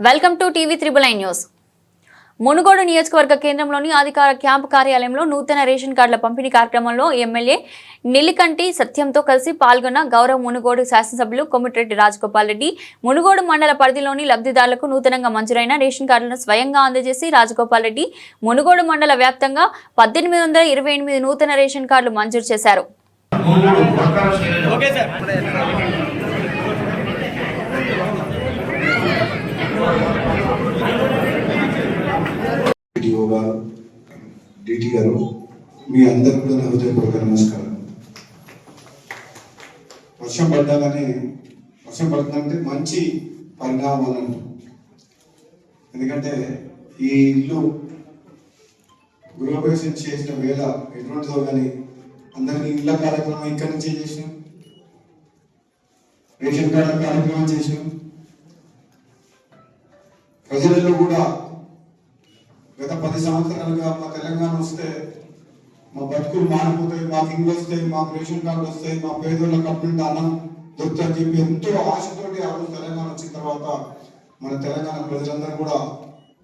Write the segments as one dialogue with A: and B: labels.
A: Welcome to TV triple I news. Munugode నియోజకవర్గ కేంద్రంలోని అధికార క్యాంపు కార్యాలయంలో నూతన రేషన్ కార్డుల పంపిణీ కార్యక్రమంలో ఎమ్మెల్యే నిలికంటి సత్యంతో కలిసి పాల్గొన్న గౌరవ మునుగోడు శాసనసభ్యులు కొమ్మిటిరెడ్డి రాజగోపాల్ రెడ్డి మునుగోడు మండల పరిధిలోని లబ్ధిదారులకు నూతనంగా మంజూరైన రేషన్ కార్డులను స్వయంగా అందజేసి రాజగోపాల్ రెడ్డి మునుగోడు మండల వ్యాప్తంగా పద్దెనిమిది వందల ఇరవై ఎనిమిది నూతన రేషన్ కార్డులు మంజూరు చేశారు
B: మూడు వర్గాల శ్రేణులు
C: డిఓ గారు డిటి గారు మీ అందరికీ కూడా హృదయపూర్వక నమస్కారం. వర్షం పడ్డాగానే వర్షం పడుతుందంటే మంచి పరిణామం అని ఎందుకంటే ఈ ఇల్లు గృహప్రవేశం చేసిన వేళ ఎటువంటిదో కానీ అందరికీ ఇళ్ళ కార్యక్రమం ఇక్కడి నుంచే చేసినాం. రేషన్ కార్డు కార్యక్రమం చేసినాం. ప్రజలలో కూడా గత పది సంవత్సరాలుగా మా తెలంగాణ వస్తే మా బతుకులు మారిపోతాయి మాకు ఇల్లు వస్తాయి మాకు రేషన్ కార్డు వస్తాయి మా పేదోళ్ళ కట్టుకుంటే అన్నం దొరుకుతుందని చెప్పి ఎంతో ఆశతోటి ఆ రోజు తెలంగాణ వచ్చిన తర్వాత మన తెలంగాణ ప్రజలందరూ కూడా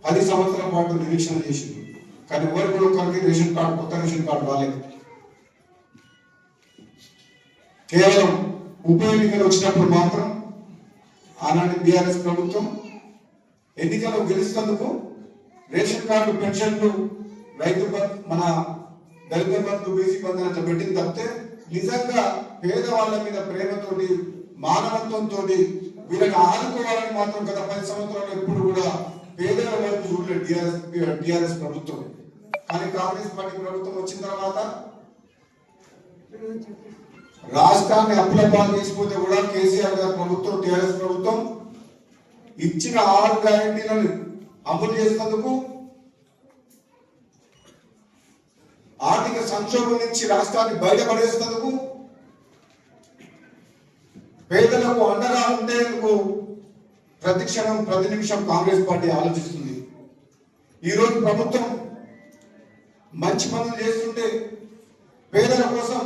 C: పది సంవత్సరాల పాటు నిరీక్షణ చేసింది కానీ ఎవరు కూడా ఒకరికి రేషన్ కార్డు కొత్త రేషన్ కార్డు రాలేదు. కేవలం ఉప ఎన్నికలు వచ్చినప్పుడు మాత్రం ఆనాటి బీఆర్ఎస్ ప్రభుత్వం ఎన్నికలు గెలిచినందుకు రేషన్ కార్డు పెన్షన్లు రైతు మన దళిత బంధు బీసీ బంధు అట్లా పెట్టింది తప్పితే నిజంగా పేదవాళ్ళ మీద ప్రేమతోటి మానవత్వంతో వీళ్ళని ఆదుకోవాలని మాత్రం గత పది సంవత్సరాలు ఎప్పుడు కూడా పేదల వైపు చూడలేదు టిఆర్ఎస్ టిఆర్ఎస్ ప్రభుత్వం. కానీ కాంగ్రెస్ పార్టీ ప్రభుత్వం వచ్చిన తర్వాత రాష్ట్రాన్ని అప్పుల పాలు చేసిపోతే కూడా కేసీఆర్ గారి ప్రభుత్వం టిఆర్ఎస్ ప్రభుత్వం ఇచ్చిన ఆరు గ్యారంటీలను అమలు చేసినందుకు ఆర్థిక సంక్షోభం నుంచి రాష్ట్రాన్ని బయటపడేసినందుకు పేదలకు అండగా ఉండేందుకు ప్రతి క్షణం ప్రతి నిమిషం కాంగ్రెస్ పార్టీ ఆలోచిస్తుంది. ఈరోజు ప్రభుత్వం మంచి పనులు చేస్తుంటే పేదల కోసం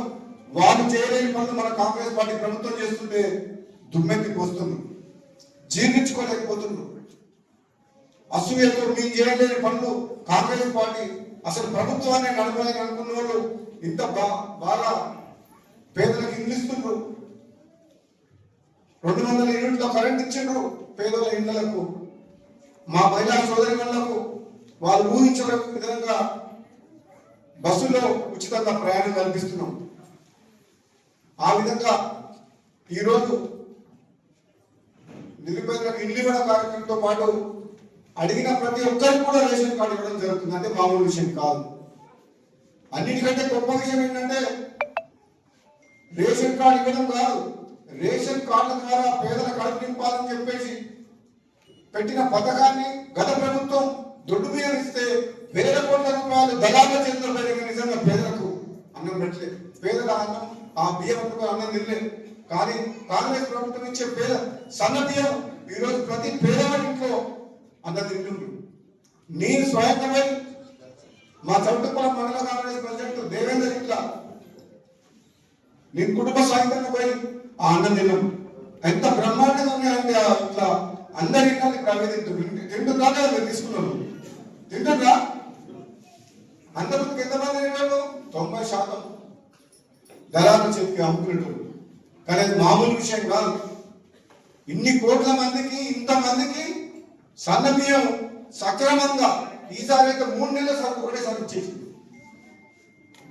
C: వాళ్ళు చేయలేని పనులు మన కాంగ్రెస్ పార్టీ ప్రభుత్వం చేస్తుంటే దుమ్మెత్తి పోస్తుంది. జీర్ణించుకోలేకపోతున్నారు. అసూయతో మేము చేయలేని పనులు కాంగ్రెస్ పార్టీ అసలు ప్రభుత్వాన్ని నడపాలని అనుకున్న వాళ్ళు ఇంత బా బాగా పేదలకు ఇంగిస్తుండ్రు రెండు వందల యూనిట్లో కరెంట్ ఇచ్చిండ్రు పేదల ఇళ్ళకు. మా మహిళా వాళ్ళకు వాళ్ళు ఊహించిన విధంగా బస్సులో ఉచితంగా ప్రయాణం కల్పిస్తున్నాం. ఆ విధంగా ఈరోజు నిరుపేదలకు ఇల్లు ఇవ్వడం కార్యక్రమంతో పాటు అడిగిన ప్రతి ఒక్కరికి కూడా రేషన్ కార్డు ఇవ్వడం జరుగుతుంది. అంటే మామూలు విషయం కాదు. అన్నిటికంటే గొప్ప విషయం ఏంటంటే రేషన్ కార్డు ఇవ్వడం కాదు. రేషన్ కార్డుల ద్వారా పేదల కడుపు నింపాలని చెప్పేసి పెట్టిన పథకాన్ని గత ప్రభుత్వం దొడ్డు బియ్యం వేల కోట్ల రూపాయలు దళాల చేతులు పెరిగిన నిజంగా పేదలకు అన్నం పెట్టలేదు. పేదల అన్నం ఆ బియ్యం అన్నం తినలేదు కానీ కాంగ్రెస్ ప్రభుత్వం ఇచ్చే పేద సన్న బియ్యం ఈరోజు ప్రతి పేదవాడి ఇంట్లో అన్న తింటుండ్రు. నేను స్వయంగా మా చౌటుప్పల మండల కాంగ్రెస్ ప్రెసిడెంట్ దేవేందర్ ఇట్లా నేను కుటుంబ సాయంత్రం పోయి ఆ అన్నం తిన్నాం. ఎంత బ్రహ్మాండంగా ఉన్నాయండి ఆ ఇట్లా అందరి ఇళ్ళని ప్రవే తింటుందా లేదా మీరు తీసుకున్నాను తింటుందా అంతమందికి ఎంతమంది తిన్నాను తొంభై శాతం. దళాల చెప్పి అమ్ముకునేటోళ్ళు కానీ అది మామూలు విషయం కాదు. ఇన్ని కోట్ల మందికి ఇంతమందికి సన్న బియ్యం సక్రమంగా ఈసారి అయితే మూడు నెలల సరుకు ఒకటేసారి ఇచ్చేసింది.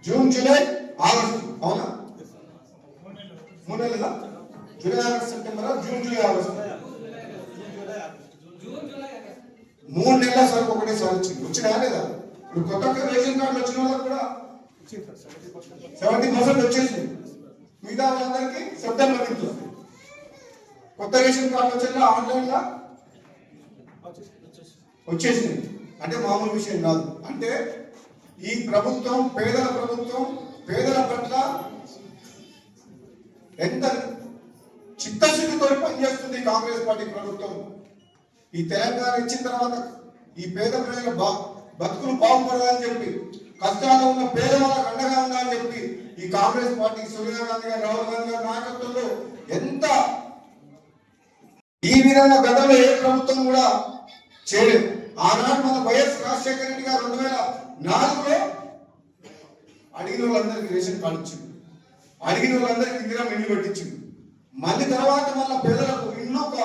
C: June July August. అవునా? మూడు నెలల? July August September? June July August. మూడు నెలల సరుకు ఒకటేసారి వచ్చింది వచ్చినా లేదా? ఇప్పుడు కొత్త రేషన్ కార్డులు వచ్చిన వాళ్ళకి కూడా సెవెంటీ పర్సెంట్ వచ్చేసింది. మిగతా వాళ్ళందరికీ సెప్టెంబర్ నుంచి వస్తుంది. కొత్త రేషన్ కార్డు వచ్చేలా ఆన్లైన్లో వచ్చేసింది. అంటే మామూలు విషయం కాదు. అంటే ఈ ప్రభుత్వం పేదల ప్రభుత్వం పేదల పట్ల ఎంత చిత్తశుద్ధితో పనిచేస్తుంది కాంగ్రెస్ పార్టీ ప్రభుత్వం. ఈ తెలంగాణ ఇచ్చిన తర్వాత ఈ పేద ప్రజల బా బతుకులు బాగుపడాలని చెప్పి కష్టాలు ఉన్న పేదవాళ్ళకు అండగా ఉండాలని చెప్పి ఈ కాంగ్రెస్ పార్టీ సోనియా గాంధీ గారు రాహుల్ గాంధీ గారి నాయకత్వంలో ఎంత ఈ విధంగా గతంలో ఏ ప్రభుత్వం కూడా చేయలేదు. ఆనాడు మన వైఎస్ రాజశేఖర రెడ్డి గారు రెండు వేల నాలుగులో అడిగిన వాళ్ళందరికీ రేషన్ కార్డు ఇచ్చింది అడిగిన వాళ్ళందరికీ ఇందిరా ఇల్లు పెట్టించింది మళ్ళీ తర్వాత మళ్ళీ పేదలకు ఇల్లు ఒక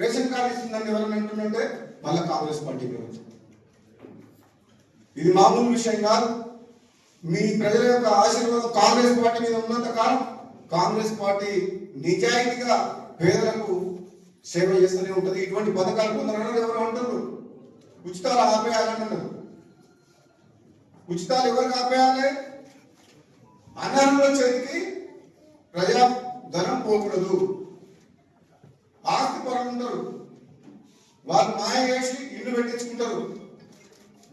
C: రేషన్ కార్డు ఇస్తుందని ఎవరైనా అంటుందంటే మళ్ళీ కాంగ్రెస్ పార్టీ ప్రభుత్వం ఇది మామూలు విషయం కాదు. మీ ప్రజల యొక్క ఆశీర్వాదం కాంగ్రెస్ పార్టీ మీద ఉన్నంత కాలం కాంగ్రెస్ పార్టీ నిజాయితీగా పేదలకు సేవ చేస్తూనే ఉంటుంది. ఇటువంటి పథకాలు కొందరు ఎవరు అంటారు? ఉచితాలు ఆపేయాలంటున్నారు ఉచితాలు ఎవరికి ఆపేయాలి? అనర్హుల చేతికి ప్రజా ధనం పోకూడదు. ఆస్తి పరులు ఉంటారు. వాళ్ళు మాయ చేసి ఇల్లు పెట్టించుకుంటారు.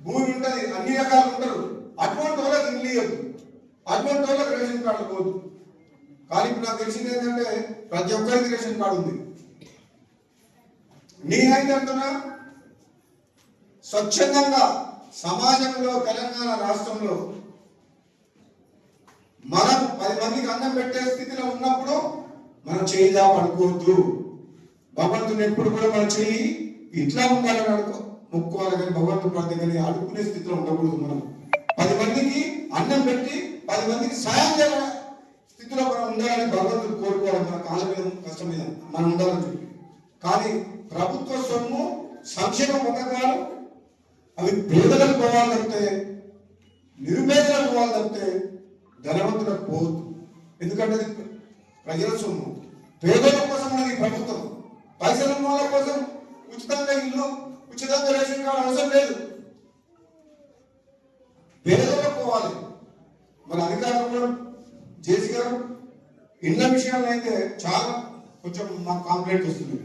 C: భూమి ఉంటుంది అన్ని రకాలు ఉంటారు. అటువంటి వాళ్ళకి ఇల్లు అటువంటి వాళ్ళకి రేషన్ కార్డు పోదు. కానీ ఇప్పుడు నాకు తెలిసింది ఏంటంటే ప్రతి ఒక్కరికి రేషన్ కార్డు ఉంది. నేనైతే అంటున్నా స్వచ్ఛందంగా సమాజంలో తెలంగాణ రాష్ట్రంలో మనం పది మందికి అన్నం పెట్టే స్థితిలో ఉన్నప్పుడు మనం చేయిదా పడుకోవద్దు. భగవంతుని ఎప్పుడు కూడా మన చెయ్యి ఇట్లా ఉండాలని అనుకో. మొక్కుకోవాలి కానీ భగవంతుడు ప్రార్థన కానీ అడుక్కునే స్థితిలో ఉండకూడదు మనం. పది మందికి అన్నం పెట్టి పది మందికి సాయం చేయాల? స్థితిలో మనం ఉండాలని భగవంతుడు కోరుకోవాలి. మన కాళ్ళ మీద కష్టం మీద మనం ఉండాలని చెప్పి. కానీ ప్రభుత్వ సొమ్ము సంక్షేమ పథకాలు అవి పేదలకు పోవాలి తప్పితే నిరుపేదలకు పోవాలి తప్పితే ధనవంతులకు పోవద్దు. ఎందుకంటే అది ప్రజల సొమ్ము. పేదల కోసం ఉన్నది ప్రభుత్వం. పైసల ఉన్న వాళ్ళ కోసం ఉచితంగా ఇల్లు ఉచితంగా రేషన్ కార్డు అవసరం లేదు. పేదలకు పోవాలి. మన అధికారంలో జేసీ గారు ఇళ్ళ విషయాల్లో అయితే చాలా కొంచెం మాకు కాంప్లైంట్ వస్తుంది.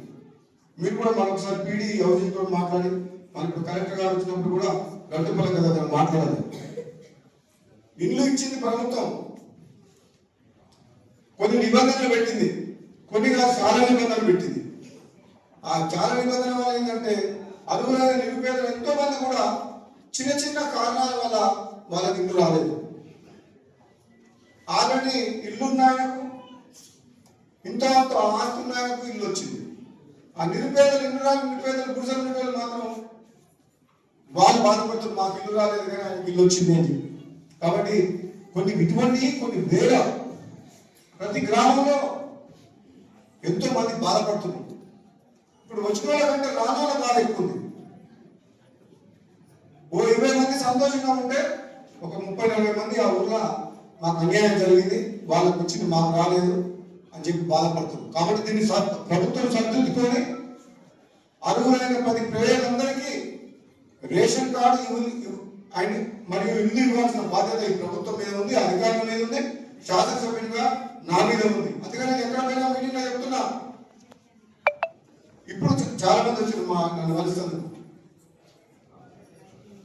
C: మీరు కూడా మరొకసారి పీడీ హౌసింగ్ మాట్లాడి మనకు కలెక్టర్ గారు వచ్చినప్పుడు కూడా గంటపల్లి కదా దాన్ని మాట్లాడాలి ఇల్లు ఇచ్చింది ప్రభుత్వం. కొన్ని నిబంధనలు పెట్టింది. కొన్ని కాదు చాలా నిబంధనలు పెట్టింది. ఆ చాలా నిబంధన వల్ల ఏంటంటే అర్హులైన నిరుపేదలు ఎంతో మంది కూడా చిన్న చిన్న కారణాల వల్ల వాళ్ళకి ఇల్లు రాలేదు. ఆల్రెడీ ఇల్లున్నాయకు ఇంత అంత ఆస్తున్నాయకు ఇల్లు వచ్చింది. ఆ నిరుపేదలు ఇల్లు రాని నిరుపేదలు గురుజల నిరుపేదలు మాత్రం వాళ్ళు బాధపడుతున్నారు మాకు ఇల్లు రాలేదు కానీ ఆయనకి ఇల్లు వచ్చింది అని. కాబట్టి కొన్ని ఇటువంటి కొన్ని వేల ప్రతి గ్రామంలో ఎంతో మంది బాధపడుతున్నారు. ఇప్పుడు వచ్చిన వాళ్ళకంటే రాని బాధ ఎక్కువ ఉంది. ఓ ఇరవై మంది సంతోషంగా ఉంటే ఒక ముప్పై నలభై మంది ఆ ఊర్లో మాకు అన్యాయం జరిగింది వాళ్ళకు వచ్చింది మాకు రాలేదు అని చెప్పి బాధపడుతుంది కాబట్టి దీన్ని ప్రభుత్వం సర్దుద్దుకొని అర్హులైన పది ప్రజలందరికీ రేషన్ కార్డు ఇవ్వ- ఆయన మరియు ఇల్లు ఇవ్వాల్సిన బాధ్యత ఈ ప్రభుత్వం మీద ఉంది అధికారుల మీద ఉంది శాసనసభ్యునిగా నా మీద ఉంది. అందుకని ఎక్కడ పోయినా మీటింగ్ చెప్తున్నా. చాలా మంది వచ్చారు మా నన్ను కలుస్తుంది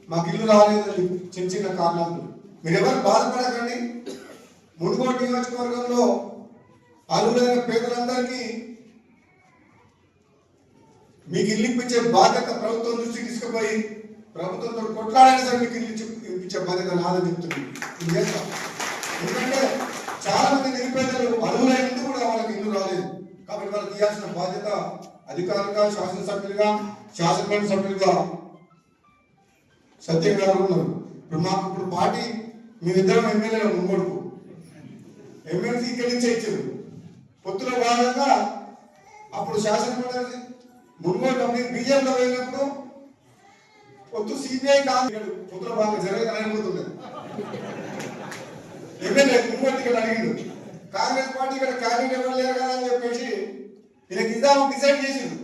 C: మాకు ఇల్లు రాలేదండి చిన్న చిన్న కారణాలు. మీరెవరు బాధపడకండి. మునుగోడు నియోజకవర్గంలో అర్హులైన పేదలందరికీ మీకు ఇల్లు ఇప్పించే బాధ్యత ప్రభుత్వం దృష్టికి తీసుకుపోయి ప్రభుత్వంతో కొట్లాడైనా సరే మీకు ఇల్లు ఇప్పించే బాధ్యత నాదని చెప్తున్నాను. చేస్తాం. ఎందుకంటే చాలా మంది నిరుపేదలు అర్హులైనందుకు కూడా వాళ్ళకి ఇల్లు రాలేదు. కాబట్టి వాళ్ళకి ఇవ్వాల్సిన బాధ్యత అధికారులుగా శాసనసభ్యులుగా శాసనమండలి సభ్యులుగా సత్యం గారు ఉన్నారు. ఇప్పుడు మాకు ఇప్పుడు పార్టీ మేమిద్దరం ఎమ్మెల్యేలు ముంగోడుకు ఎమ్మెల్సీ ఇక్కడి నుంచే ఇచ్చారు. పొత్తులో భాగంగా అప్పుడు శాసనమండలి మున్గోడు అప్పుడు బీజేపీలో పోయినప్పుడు పొత్తు సిబిఐ కాదు. పొత్తులో భాగంగా జరగకపోతుంది ఎమ్మెల్యే మున్గోడు ఇక్కడ అడిగిండు. కాంగ్రెస్ పార్టీ ఇక్కడ క్యాబినెట్ ఎవరు లేరు కదా అని చెప్పేసి ఇలా కింద డిసైడ్ చేసింది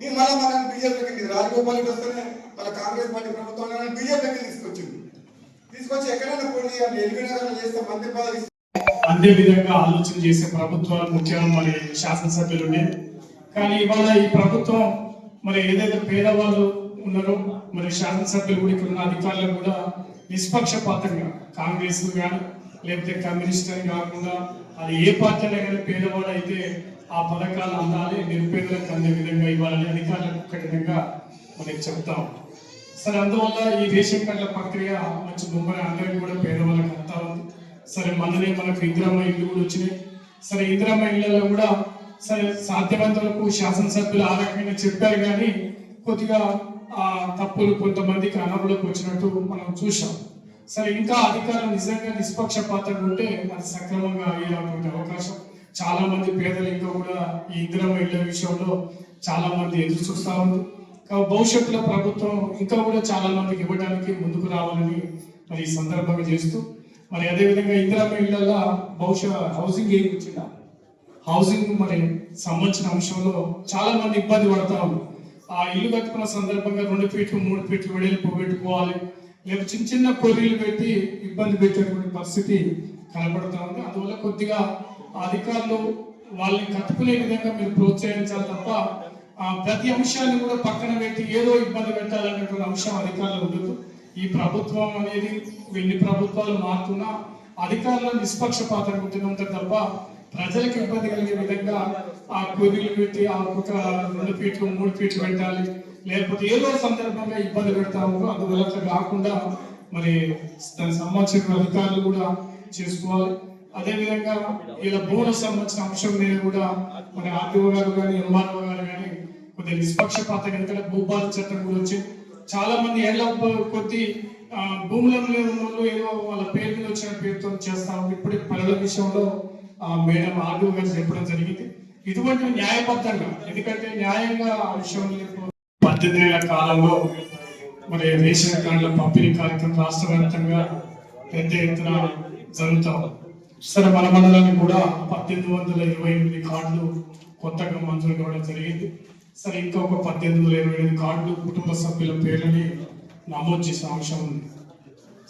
C: నేను మళ్ళీ మన బీజేపీకి రాజగోపాల్ రెడ్డి వస్తేనే మన కాంగ్రెస్ పార్టీ ప్రభుత్వం బీజేపీకి తీసుకొచ్చింది తీసుకొచ్చి ఎక్కడైనా పోటీ చేయాలి ఎలిమినేషన్ చేస్తే మంత్రి పదవి
D: అదే విధంగా ఆలోచన చేసే ప్రభుత్వాలు ముఖ్యంగా మరి శాసనసభ్యులు ఉండే కానీ ఇవాళ ఈ ప్రభుత్వం మరి ఏదైతే పేదవాళ్ళు ఉన్నారో మరి శాసనసభ్యులు కూడా ఇక్కడ ఉన్న అధికారులు కూడా నిష్పక్షపాతంగా కాంగ్రెస్ కానీ లేకపోతే కమ్యూనిస్ట్ అని కాకుండా అది ఏ పార్టీ అయినా కానీ పేదవాడు అయితే ఆ పథకాలు అందాలి నిరుపేదలకు అందే విధంగా ఇవ్వాలని అధికారులకు కఠినంగా మనకి చెప్తాం సరే అందువల్ల ఈ రేషన్ కార్డుల ప్రక్రియ మంచి ముమ్మర అందరికీ కూడా పేదవాళ్ళకి అంతా ఉంది. సరే మననే మనకు ఇందిరమ్మ ఇల్లు కూడా వచ్చినాయి. సరే ఇందిరమ్మ ఇళ్ళలో కూడా సరే సాధ్యమైనంత వరకు శాసనసభ్యులు ఆ రకంగా చెప్పారు కానీ కొద్దిగా ఆ తప్పులు కొంతమందికి అనర్హులకు వచ్చినట్టు మనం చూసాం సరే ఇంకా అధికారం నిజంగా నిష్పక్షపాతంగా ఉంటే అది సక్రమంగా అయ్యేటువంటి అవకాశం. చాలా మంది పేదలు ఇంకా కూడా ఈ ఇందిరమ్మ ఇళ్ళ విషయంలో చాలా మంది ఎదురు చూస్తా ఉంది కాబట్టి భవిష్యత్తులో ప్రభుత్వం ఇంకా కూడా చాలా మందికి ఇవ్వడానికి ముందుకు రావాలని మరి ఈ సందర్భంగా చేస్తూ మరి అదేవిధంగా ఇందిరమ్మ ఇళ్ళల్లో బహుశా హౌసింగ్ ఏం వచ్చిన హౌసింగ్ మరి సంబంధించిన అంశంలో చాలా మంది ఇబ్బంది పడతా ఉంది ఆ ఇల్లు కట్టుకున్న సందర్భంగా రెండు ఫీట్లు మూడు ఫీట్లు వెడల్పు పెట్టుకోవాలి లేదా చిన్న చిన్న కొర్రీలు పెట్టి ఇబ్బంది పెట్టేటువంటి పరిస్థితి కనబడుతూ ఉంది. అందువల్ల కొద్దిగా అధికారులు వాళ్ళని కట్టుకునే విధంగా మీరు ప్రోత్సహించాలి తప్ప ఆ ప్రతి అంశాన్ని కూడా పక్కన పెట్టి ఏదో ఇబ్బంది పెట్టాలనేటువంటి అంశం అధికారులు ఉండదు. ఈ ప్రభుత్వం అనేది ఎన్ని ప్రభుత్వాలు మారుతున్నా అధికారులు నిష్పక్షపాతం ఉంటుందంటే తప్ప ప్రజలకు ఇబ్బంది కలిగే విధంగా ఆ కొర్రీలు పెట్టి ఆ ఒక రెండు ఫీట్లు మూడు ఫీట్లు పెట్టాలి. లేకపోతే ఏదో సందర్భంగా ఇబ్బంది పెడతాము అందువల్ల కాకుండా మరి దానికి సంబంధించిన అధికారులు కూడా చేసుకోవాలి. అదేవిధంగా ఇలా భూములకు సంబంధించిన అంశం మీద కూడా మన ఆర్టీఓ గారు కానీ ఎంఆర్ఓ గారు కానీ కొద్దిగా నిష్పక్షపాత ఎందుకంటే భూపాల చట్టం కూడా చాలా మంది ఏళ్ళ కొద్ది ఆ, భూములలో వాళ్ళు ఏదో వాళ్ళ పేరు మీద వచ్చిన పేరుతో చేస్తా ఉంది ఇప్పుడు పనుల విషయంలో ఆ, మేడం ఆర్టీఓ గారు చెప్పడం జరిగింది ఇటువంటి న్యాయబద్ధంగా ఎందుకంటే న్యాయంగా ఆ విషయం పద్దెనిమిది ఏళ్ళ కాలంలో మరి రేషన్ కార్డుల పంపిణీ కార్యక్రమం రాష్ట్ర వ్యాప్తంగా పెద్ద ఎత్తున జరుగుతా ఉంది. సరే మన మండలానికి కూడా పద్దెనిమిది వందల ఇరవై ఎనిమిది కార్డులు కొత్తగా మంజూరు కావడం జరిగింది. సరే ఇంకొక పద్దెనిమిది వందల ఇరవై ఎనిమిది కార్డులు కుటుంబ సభ్యుల పేర్లని నమోదు చేసిన అంశం ఉంది.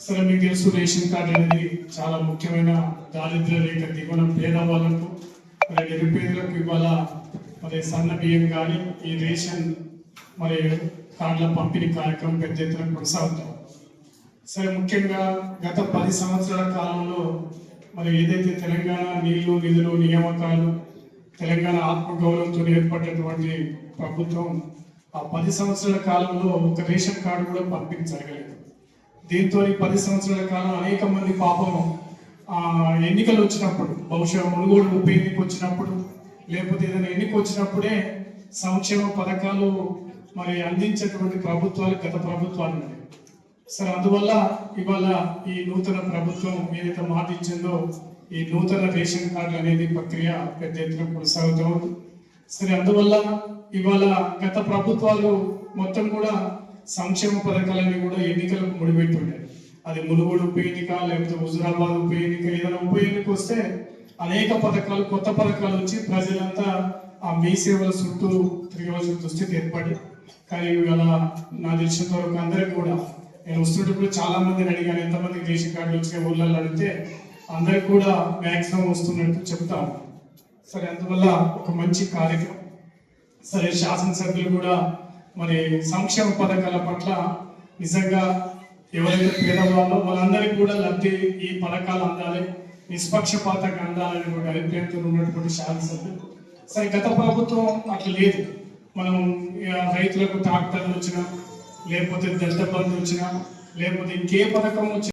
D: సరే మీకు తెలుసు రేషన్ కార్డు అనేది చాలా ముఖ్యమైన దారిద్ర్య రేఖ దిగువన పేదవాళ్ళకు మరి నిరుపేదలకు ఇవాళ మరి సన్న బియ్యం కానీ ఈ రేషన్ మరి కార్డుల పంపిణీ కార్యక్రమం పెద్ద ఎత్తున కొనసాగుతాం. సరే ముఖ్యంగా గత పది సంవత్సరాల కాలంలో మరి ఏదైతే తెలంగాణ నీళ్ళు నిధులు నియామకాలు తెలంగాణ ఆత్మగౌరవంతో ఏర్పడినటువంటి ప్రభుత్వం ఆ పది సంవత్సరాల కాలంలో ఒక రేషన్ కార్డు కూడా పంపిణీ జరగలేదు. దీంతో ఈ పది సంవత్సరాల కాలం అనేక మంది పాపం ఎన్నికలు వచ్చినప్పుడు బహుశా మునుగోడు ఉప ఎన్నిక వచ్చినప్పుడు లేకపోతే ఏదైనా ఎన్నిక వచ్చినప్పుడే సంక్షేమ పథకాలు మరి అందించేటువంటి ప్రభుత్వాలు గత ప్రభుత్వాలు ఉన్నాయి. సరే అందువల్ల ఇవాళ ఈ నూతన ప్రభుత్వం ఏదైతే మాట ఇచ్చిందో ఈ నూతన రేషన్ కార్డు అనేది ప్రక్రియ పెద్ద ఎత్తున కొనసాగుతూ ఉంది. సరే అందువల్ల ఇవాళ గత ప్రభుత్వాలు మొత్తం కూడా సంక్షేమ పథకాలన్నీ కూడా ఎన్నికలకు ముడిపెట్టుండే. అది మునుగోడు ఉప ఎన్నిక లేకపోతే హుజురాబాద్ ఉప ఎన్నిక ఏదైనా ఉప ఎన్నిక వస్తే అనేక పథకాలు కొత్త పథకాలు వచ్చి ప్రజలంతా ఆ మీ సేవల చుట్టూ తిరగవలసిన దుస్థితి ఏర్పడి కానీ ఇవాళ నా తెలిసినంత వరకు అందరికి కూడా నేను వస్తున్నప్పుడు చాలా మందిని అడిగాను ఎంతమందికి రేషన్ కార్డులు వచ్చిన ఊళ్ళల్లో అడిగితే అందరికి కూడా మ్యాక్సిమం వస్తున్నట్టు చెప్తాను. సరే అందువల్ల ఒక మంచి కార్యక్రమం. సరే శాసనసభ్యులు కూడా మరి సంక్షేమ పథకాల పట్ల నిజంగా ఎవరైతే పేదవాళ్ళో వాళ్ళందరికీ కూడా లబ్ధి ఈ పథకాలు అందాలి నిష్పక్షపాతంగా అందాలని ఒక అభిప్రాయంతో ఉన్నటువంటి శాసనసభ్యులు. సరే గత ప్రభుత్వం అట్లా లేదు. మనం రైతులకు ట్రాక్టర్లు వచ్చినా లేకపోతే దళిత బంధు వచ్చినా లేకపోతే ఇంకే పథకం వచ్చినా